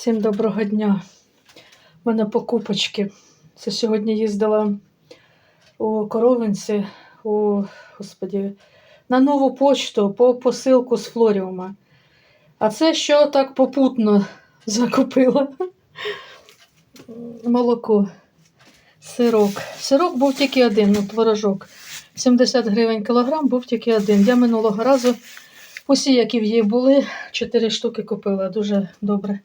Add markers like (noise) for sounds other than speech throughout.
Всім доброго дня. У мене покупочки. Це сьогодні їздила у Коровинці, у, господі, на нову почту по посилку з Флоріума. А це що так попутно закупила? Молоко, сирок. Сирок був тільки один, ну, творожок. 70 гривень кілограм був тільки один. Я минулого разу усі, які в її були, 4 штуки купила. Дуже добре.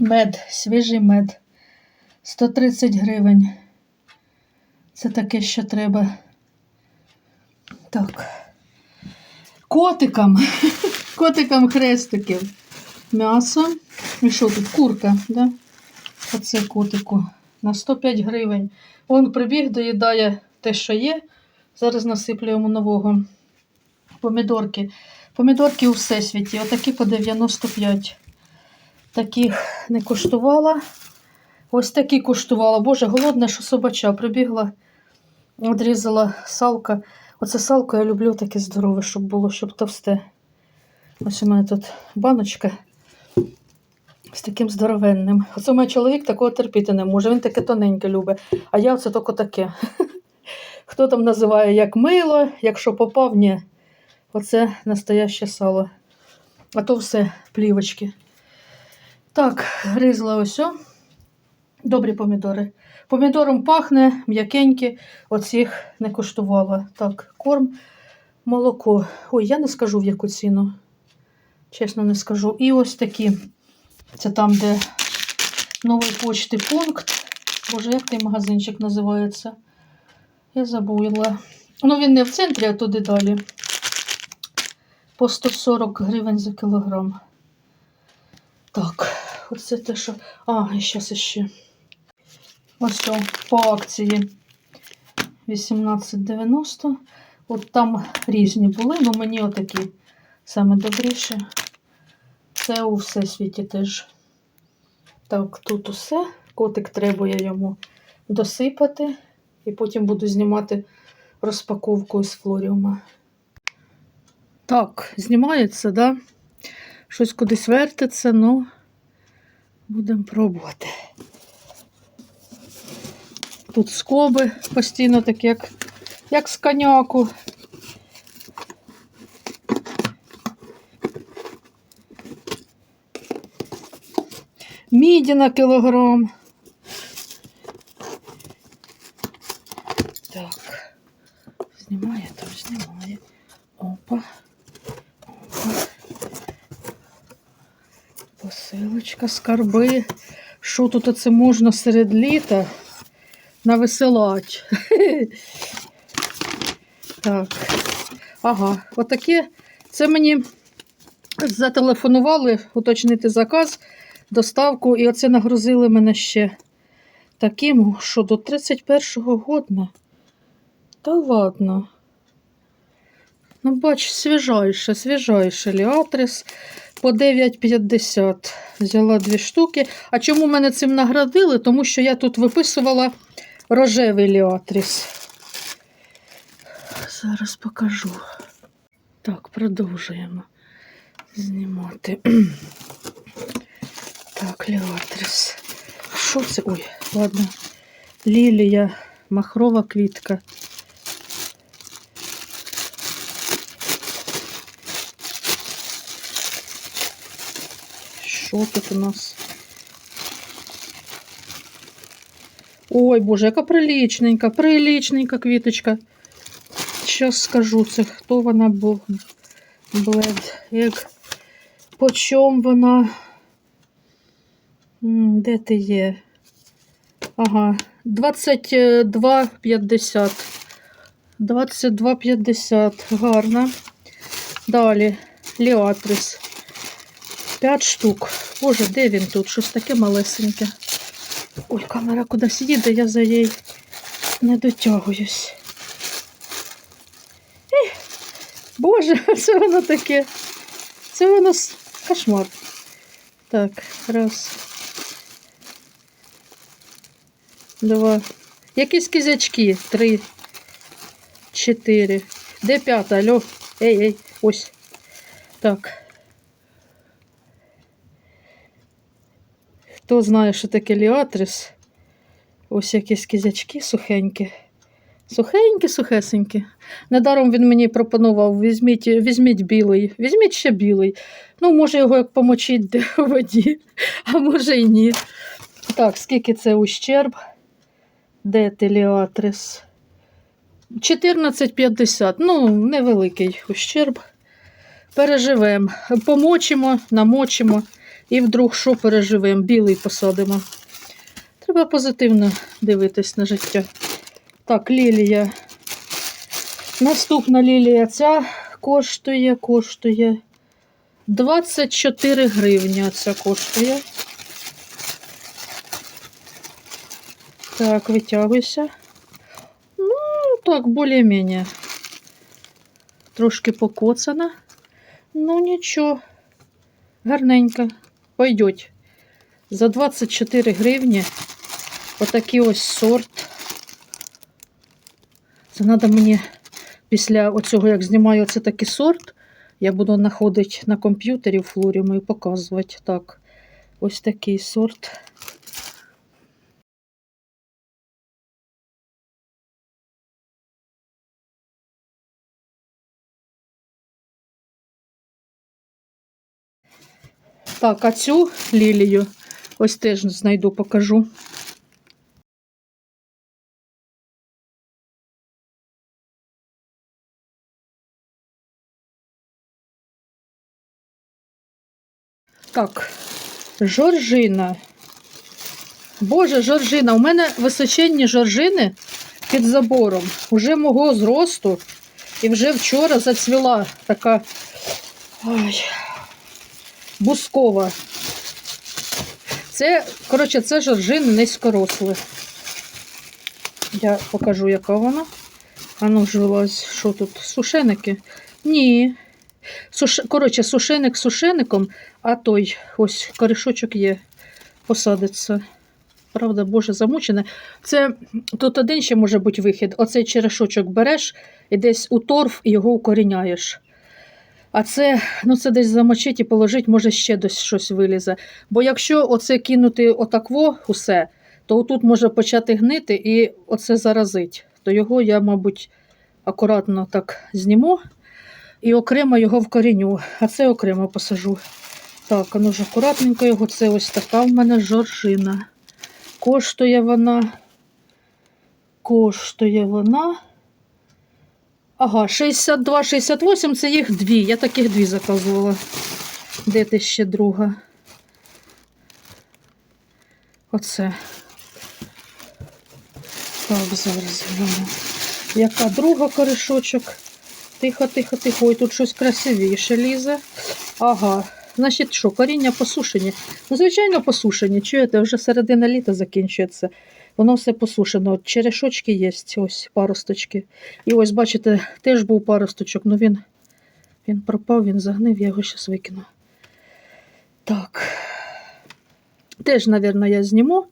Мед, свіжий мед. 130 гривень. Це таке, що треба. Так. Котикам. (laughs) Котикам хрестиків. М'ясо. І що тут? Курка, да? Оце котику. На 105 гривень. Он прибіг, доїдає те, що є. Зараз насиплю йому нового. Помідорки. Помідорки у всесвіті. Отакі по 95. Таких не коштувала. Ось такі коштувала. Боже, голодна, що собача. Прибігла, відрізала салка. Оце салко я люблю таке здорове, щоб було, щоб товсте. Ось у мене тут баночка з таким здоровенним. Оце мій чоловік такого терпіти не може. Він таке тоненьке любить. А я оце тільки таке. (laughs) Хто там називає як мило, якщо попав, ні. Оце настояще сало. А то все плівочки. Так, гризла ось. Добрі помідори. Помідором пахне, м'якенькі, оцих не коштувала. Так, корм, молоко. Ой, я не скажу в яку ціну. Чесно, не скажу. І ось такі. Це там, де новий почти пункт. Боже, як той магазинчик називається? Я забула. Ну, він не в центрі, а туди далі. По 140 гривень за кілограм. Так, оце те, що. А, і зараз ще. Ось о, по акції 18,90. От там різні були, але мені отакі саме добріші. Це у всесвіті теж. Так, тут усе. Котик требує йому досипати. І потім буду знімати розпаковку з флоріума. Так, знімається, да? Щось кудись вертиться, ну будемо пробувати. Тут скоби постійно такі, як, як з коняку. Міді на кілограм. Так. Знімає там, знімає. Опа. Посилочка, скарби. Що тут оце можна серед літа навеселати? (laughs) Так. Ага, отаке. Це мені зателефонували уточнити заказ, доставку, і оце нагрузили мене ще таким, що до 31-го годна. Та ладно. Ну, бач, свіжайше, свіжайше ліатрис по 9,50. Взяла дві штуки. А чому мене цим наградили? Тому що я тут виписувала рожевий ліатрис. Зараз покажу. Так, продовжуємо знімати. (clears throat) Так, ліатрис. Що це? Ой, ладно. Лілія, махрова квітка. Що тут у нас? Ой, боже, яка прилічненька, прилічненька квіточка. Щас скажу це, хто вона був. Блед. Як по чому вона? Де ти є? Ага, 22,50. 22,50. Гарно. Далі. Ліатрис. 5 штук. Боже, де він тут? Щось таке малесеньке. Ой, камера кудись їде, я за їй не дотягуюсь. Ех, Боже, (laughs) це воно таке. Це воно кошмар. Так, раз. Два. Якісь кізячки. Три. Чотири. Де п'ята? Алло? Ей, ей, ось. Так. Хто знає, що таке ліатрис? Ось якісь кізячки сухенькі. Сухенькі, сухесенькі. Недаром він мені пропонував: візьміть, візьміть білий, візьміть ще білий. Ну, може, його як помочить у воді, а може й ні. Так, скільки це ущерб? Де теліатрис? 14,50. Ну, невеликий ущерб. Переживемо. Помочимо, намочимо і вдруг що переживемо? Білий посадимо. Треба позитивно дивитись на життя. Так, лілія. Наступна лілія ця коштує, коштує 24 гривні. Ця коштує. Так, витягуйся. Ну, так, більш-менш. Трошки покоцана. Ну, нічого. Гарненько. Пойдеть. За 24 гривні отакий ось сорт. Це треба мені після оцього, як знімаю оце такий сорт, я буду знаходити на комп'ютері в флорі і показувати. Так, ось такий сорт. Так, а цю лілію ось теж знайду, покажу. Так, жоржина. Боже, жоржина. У мене височенні жоржини під забором. Уже мого зросту. І вже вчора зацвіла така ой, бускова. Це, коротше, це жоржини низькорослі. Я покажу, яка вона. А ну ж вилазь, що тут? Сушеники? Ні. Суш... Коротше, сушеник сушеником, а той ось корішочок є, посадиться. Правда, Боже, замучене. Це тут один ще може бути вихід. Оцей черешочок береш і десь у торф його укоріняєш. А це, ну це десь замочить і положить, може ще десь щось вилізе. Бо якщо оце кинути отакво усе, то отут може почати гнити і оце заразить. То його я, мабуть, акуратно так зніму і окремо його вкоріню, а це окремо посажу. Так, а ну ж акуратненько його. Це ось така в мене жоржина. Коштує вона. Коштує вона. Ага, 62-68 це їх дві. Я таких дві заказувала. Де ти ще друга? Оце. Так, зараз гляну. Яка друга коришочок? Тихо, тихо, тихо. Ой, тут щось красивіше лізе. Ага. Значить, що, коріння посушені? Ну, звичайно, посушені. Чуєте, вже середина літа закінчується. Воно все посушено. Черешочки є, ось паросточки. І ось, бачите, теж був паросточок, але він, він пропав, він загнив, я його зараз викину. Так. Теж, мабуть, я зніму.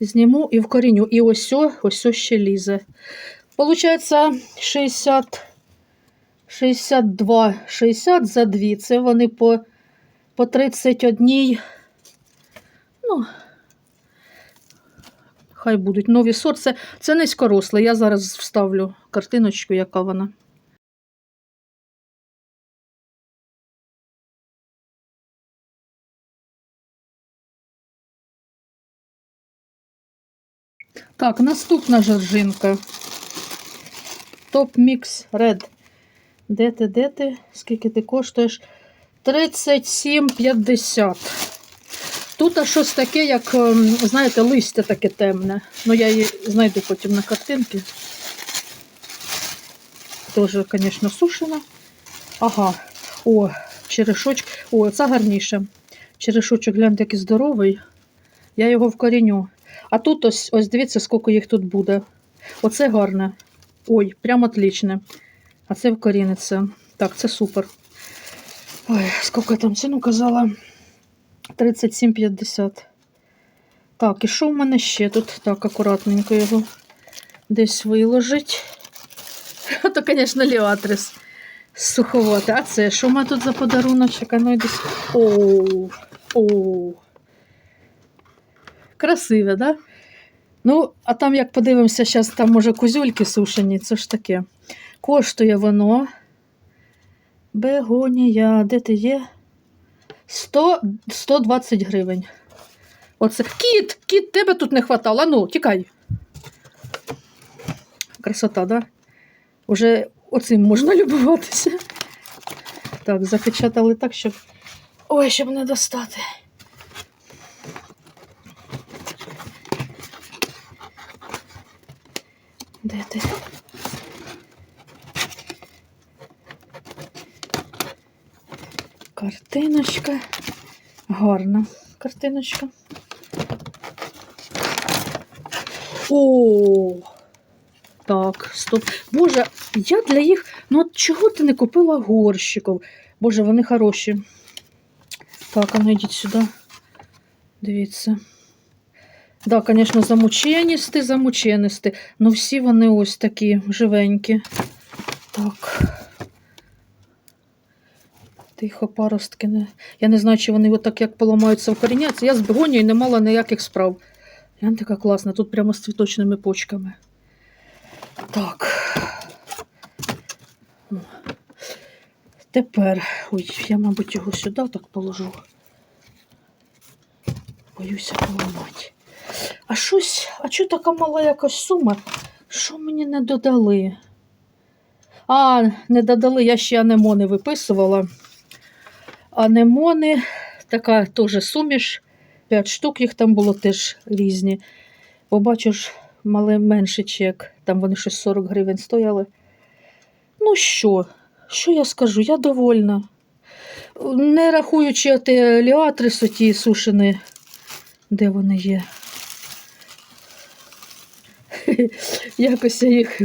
Зніму і вкоріню. І ось ось ще лізе. Получається 60. 62, 60 за 2. Це вони по, по 31. Ну, хай будуть нові сорт. Це, це низькоросле. Я зараз вставлю картиночку, яка вона. Так, наступна жоржинка. Топ Мікс Red. Де ти, де ти? Скільки ти коштуєш? 37,50. Тут щось таке, як, ем, знаєте, листя таке темне. Ну, я її знайду потім на картинці. Теж, звісно, сушена. Ага. О, черешочок. О, це гарніше. Черешочок, гляньте, який здоровий. Я його вкоріню. А тут ось, ось дивіться, скільки їх тут буде. Оце гарне. Ой, прям отличне. А це вкоріниться. Так, це супер. Ой, скільки я там ціну казала? 37,50. Так, і що в мене ще тут? Так, акуратненько його десь виложить. (laughs) То, звісно, ліатрис суховати. А це що в мене тут за подаруночок? А ну, десь... Оу, оу. Красиве, да? Ну, а там, як подивимося, зараз там може козюльки сушені, це ж таке. Коштує воно. Бегонія, де ти є? 100, 120 гривень. Оце. Кіт! Кіт, тебе тут не хватало. Ну, тікай. Красота, да? Уже оцим можна любуватися. Так, запечатали так, щоб. Ой, щоб не достати. Де ти? Картиночка. Гарна картиночка. О! Так, стоп. Боже, я для їх. Ну от чого ти не купила горщиків? Боже, вони хороші. Так, а ну йдіть сюди. Дивіться. Да, звісно, замученісти, замученисти. Ну всі вони ось такі живенькі. Так. Тихо, паростки. Не... Я не знаю, чи вони отак як поламаються вкоріняться. Я з бегонією не мала ніяких справ. Глянь, така класна, тут прямо з цвіточними почками. Так. Ну. Тепер, ой, я, мабуть, його сюди так положу. Боюся поламати. А щось, а чого така мала якась сума? Що мені не додали? А, не додали, я ще анемони виписувала. Анемони, така теж суміш. 5 штук їх там було теж різні. Побачу мали менший чек. Там вони щось 40 гривень стояли. Ну що, що я скажу? Я довольна. Не рахуючи те ліатриси, ті сушені, де вони є. (laughs) Якось я їх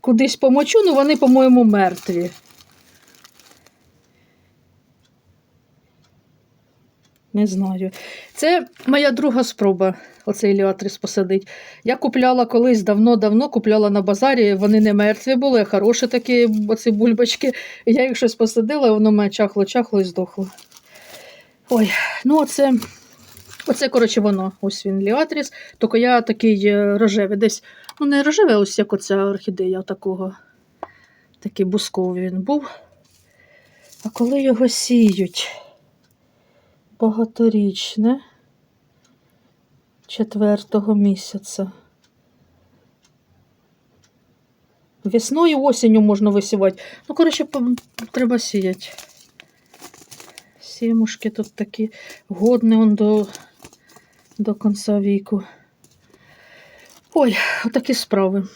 кудись помочу, ну вони, по-моєму, мертві. Не знаю. Це моя друга спроба оцей ліатрис посадити. Я купляла колись давно-давно, купляла на базарі, вони не мертві були, а хороші такі оці бульбочки. Я їх щось посадила, воно мене чахло-чахло і здохло. Ой, ну оце, оце, коротше, воно. Ось він ліатріс. Тільки я такий е, рожевий, десь, ну не рожевий, а ось як оця орхідея такого. Такий бусковий він був. А коли його сіють? Багаторічне четвертого місяця. Весною і осінню можна висівати. Ну, коротше, треба сіяти. Сімушки тут такі годні он до, до кінця віку. Ой, отакі справи.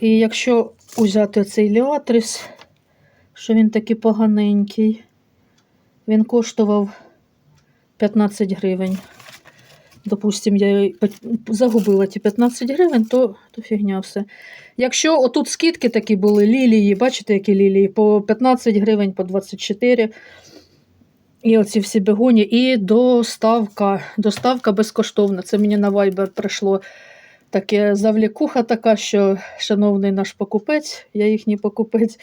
І якщо взяти цей ліатрис, що він такий поганенький, він коштував 15 гривень. Допустим, я загубила ті 15 гривень, то, то фігня все. Якщо отут скидки такі були, лілії, бачите, які лілії, по 15 гривень, по 24. І оці всі бегоні, і доставка. Доставка безкоштовна. Це мені на Viber прийшло таке завлікуха така, що, шановний наш покупець, я їхній покупець,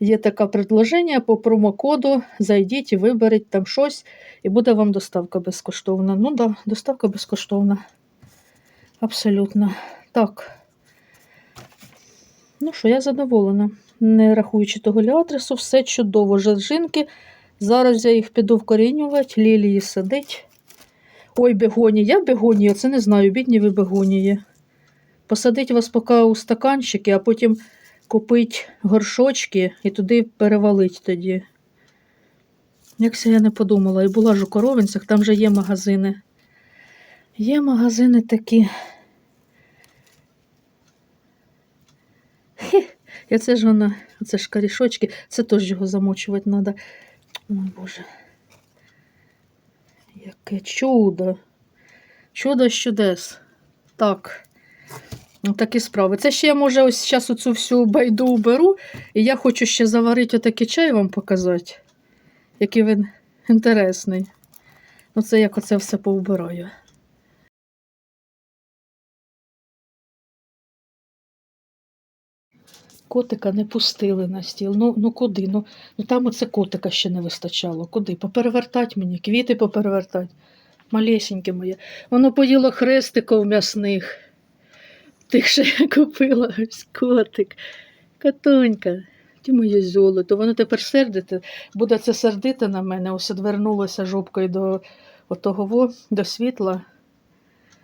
є таке предложення по промокоду. Зайдіть і виберіть там щось, і буде вам доставка безкоштовна. Ну да, доставка безкоштовна. Абсолютно. Так. Ну що, я задоволена. Не рахуючи того ліатрису, все чудово. Жажинки. Зараз я їх піду вкорінювати, лілії садить. Ой, бегонії. Я бегонії, це не знаю, бідні ви бегонії. Посадить вас поки у стаканчики, а потім купить горшочки і туди перевалить тоді. Якся я не подумала, і була ж у коровинцях, там же є магазини. Є магазини такі. І це ж вона, це ж корішочки, це теж його замочувати треба. Ой, Боже. Яке чудо. Чудо з чудес. Так. Ну, Такі справи. Це ще я, може, ось зараз оцю всю байду уберу, і я хочу ще заварити отакий чай вам показати, який він інтересний. Ну, це як оце все поубираю. Котика не пустили на стіл. Ну, ну куди? Ну, ну там оце котика ще не вистачало. Куди? Поперевертать мені, квіти поперевертать. Малесеньке моє. Воно поїло хрестиків м'ясних. Тих, що я купила, ось котик. Катонька. Ти моє золото. Воно тепер сердите. Буде це сердити на мене. Ось одвернулося жопкою до отого до світла.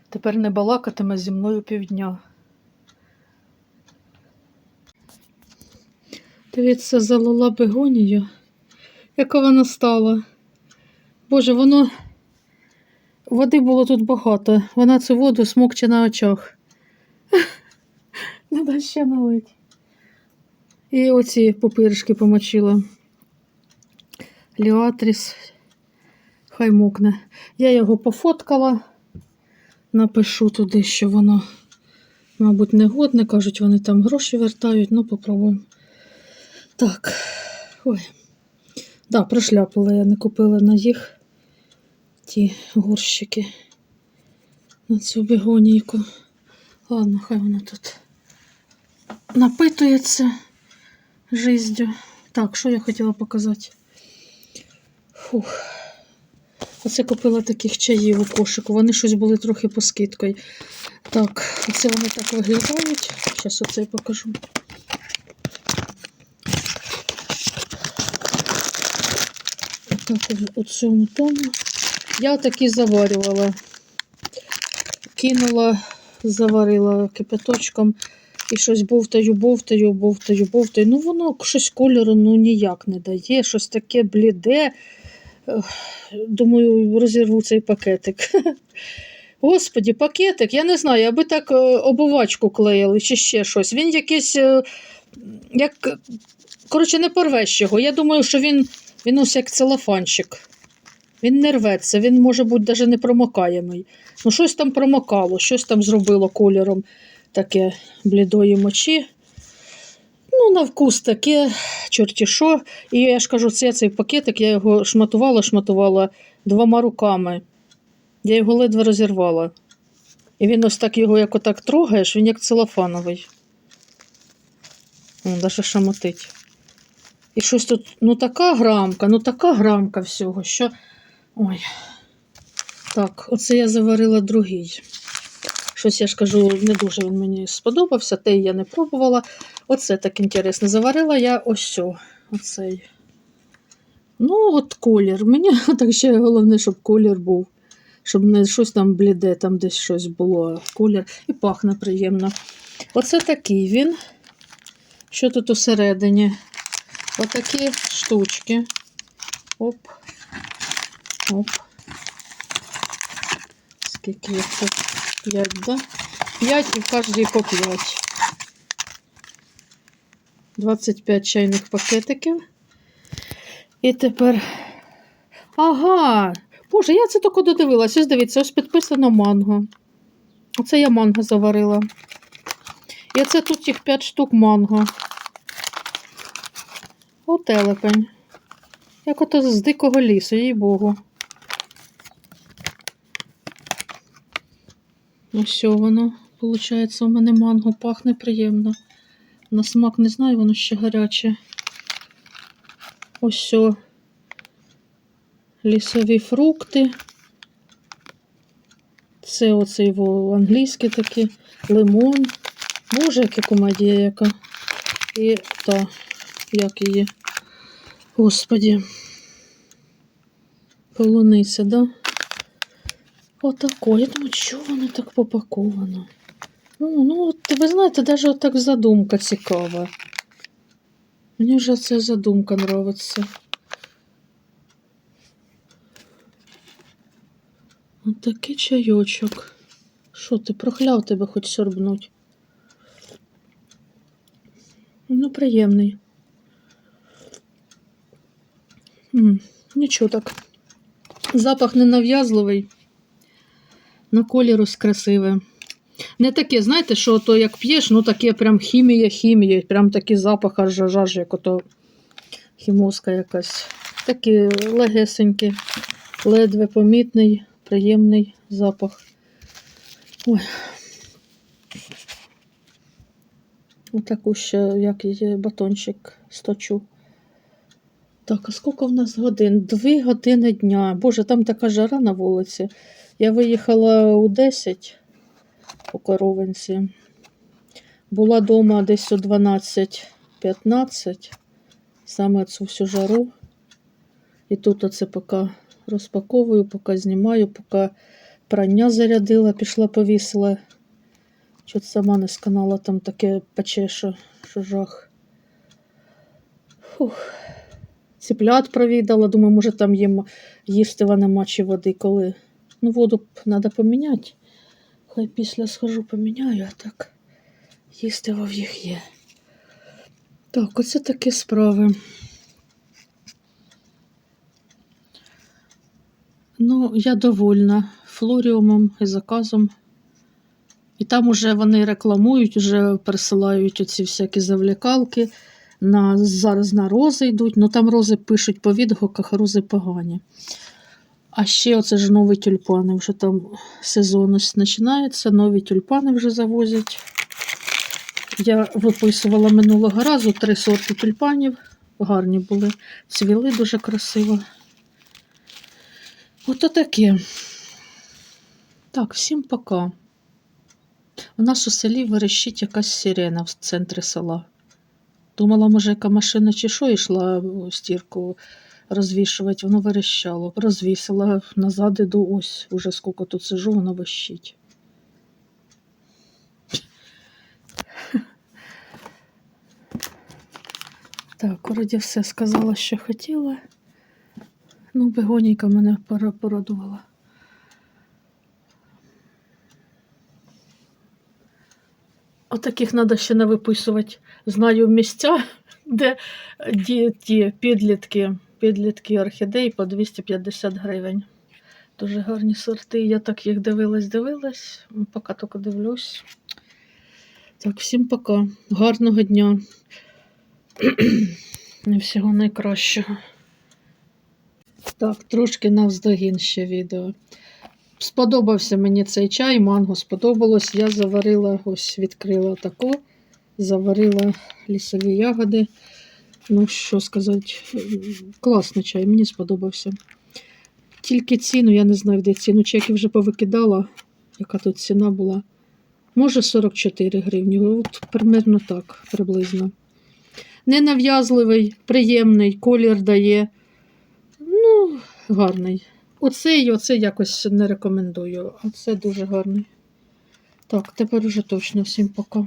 Тепер не балакатиме зі мною півдня. Дивіться, залила бегонію. Яка вона стала. Боже, воно. Води було тут багато. Вона цю воду смокче на очах. Надо ще налить. І оці пупиришки помочила. Ліатріс. Хай мокне. Я його пофоткала. Напишу туди, що воно, мабуть, негодне. Кажуть, вони там гроші вертають. Ну, попробуємо. Так. Ой. Да, прошляпила я, не купила на їх ті горщики. На цю бігонійку. Ладно, хай вона тут напитується жиздю. Так, що я хотіла показати? Фух. Оце купила таких чаїв у кошику. Вони щось були трохи по скидкою. Так, оце вони так виглядають. Зараз оце покажу. Так, у цьому тому. Я такі заварювала. Кинула, заварила кипяточком і щось бовтаю, бовтаю, бовтаю, бовтаю. Ну, воно щось кольору ну, ніяк не дає, щось таке бліде. Думаю, розірву цей пакетик. (laughs) Господі, пакетик, я не знаю, аби так е, обувачку клеїли чи ще щось. Він якийсь, е, як, коротше, не порвеш його. Я думаю, що він, він ось як целофанчик. Він не рветься, він може бути навіть не промокаємий. Ну, щось там промокало, щось там зробило кольором таке блідої мочі. Ну, на вкус таке, чорті що. І я ж кажу, це цей пакетик, я його шматувала, шматувала двома руками. Я його ледве розірвала. І він ось так його, як отак трогаєш, він як целофановий. Він навіть шамотить. І щось тут, ну така грамка, ну така грамка всього, що. Ой. Так, оце я заварила другий. Щось я ж кажу, не дуже він мені сподобався, те я не пробувала. Оце так інтересно. Заварила я ось цю, оцей. Ну, от колір. Мені (laughs) так ще головне, щоб колір був. Щоб не щось там бліде, там десь щось було, колір. І пахне приємно. Оце такий він. Що тут усередині? Отакі штучки. Оп. Оп. Скільки їх тут? П'ять, да? П'ять і в кожній по п'ять. 25 чайних пакетиків. І тепер. Ага! Боже, я це тільки додивилася. Ось дивіться, ось підписано манго. Оце я манго заварила. І це тут їх 5 штук манго. О, телепень. Як ото з дикого лісу, їй богу. Ну, що воно, виходить, у мене манго пахне приємно. На смак не знаю, воно ще гаряче. Ось. Лісові фрукти. Це оцей во, англійські такі, лимон. Боже, яка комедія яка. І та, як її. Господі. Полуниця, да? Отако. Я думаю, чого воно так попаковано? Ну, ну, от, ви знаєте, навіть отак задумка цікава. Мені вже ця задумка подобається. Отакий чайочок. Що ти, прохляв тебе хоч сорбнуть? Ну, приємний. М, нічого так. Запах ненав'язливий. На ось красиве. Не таке, знаєте, що то як п'єш, ну таке прям хімія, хімія, прям такий запах аж аж, як ото хімоска якась. Такий легесенький, ледве помітний, приємний запах. Ой. Отаку ще, як батончик сточу. Так, а скільки в нас годин? Дві години дня. Боже, там така жара на вулиці. Я виїхала у 10 по коровинці. Була вдома десь о 12-15, саме цю всю жару. І тут оце поки розпаковую, поки знімаю, поки прання зарядила, пішла повісила. Чуть сама не сканала, там таке пече, що, що жах. Фух. Ціплят провідала, думаю, може там їм їсти нема чи води, коли. Ну, воду б треба поміняти. Хай після схожу поміняю, а так їсти в їх є. Так, оце такі справи. Ну, я довольна флоріумом і заказом. І там уже вони рекламують, вже пересилають оці всякі завлякалки. На, зараз на рози йдуть, ну там рози пишуть по відгуках, рози погані. А ще оце ж нові тюльпани. Вже там сезон ось починається, нові тюльпани вже завозять. Я виписувала минулого разу три сорти тюльпанів. Гарні були, цвіли дуже красиво. Ото таке. Так, всім пока. У нас у селі верещить якась сирена в центрі села. Думала, може, яка машина чи що йшла стірку розвішувати, воно верещало. Розвісила назад іду, ось уже скільки тут сижу, воно вищить. Так, вроді все сказала, що хотіла. Ну, бегонійка мене пора- порадувала. Отаких треба ще не виписувати. Знаю місця, де ді, ті підлітки, підлітки орхідей по 250 гривень. Дуже гарні сорти. Я так їх дивилась, дивилась. Поки тільки дивлюсь. Так, всім пока. Гарного дня. (clears throat) І всього найкращого. Так, трошки навздогін ще відео. Сподобався мені цей чай, манго сподобалось. Я заварила, ось відкрила таку, заварила лісові ягоди. Ну, що сказати, класний чай, мені сподобався. Тільки ціну, я не знаю, де ціну чеки вже повикидала, яка тут ціна була. Може 44 гривні. От примерно так, приблизно. Ненав'язливий, приємний, колір дає. Ну, гарний. Оцей, оцей якось не рекомендую, а це дуже гарний. Так, тепер уже точно всім пока.